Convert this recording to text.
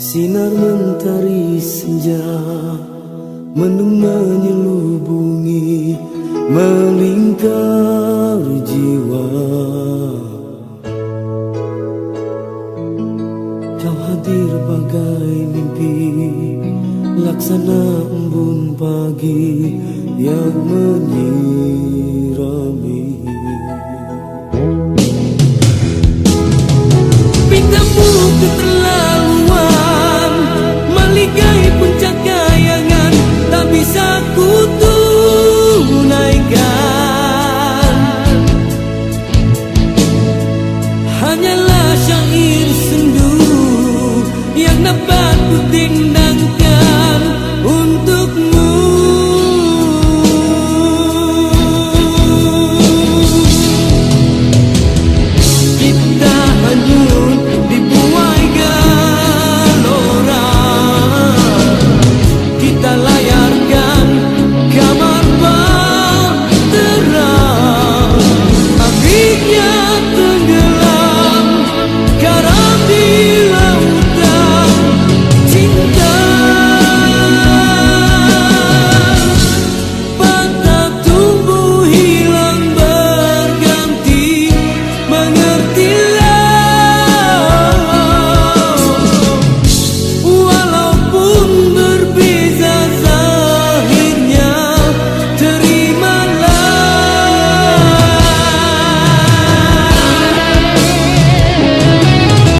Sinar mentari senja Mendung menyelubungi Melingkar jiwa. Kau hadir bagai mimpi Laksana embun pagi Yang menyirami syair sendu yang dapat ku untuk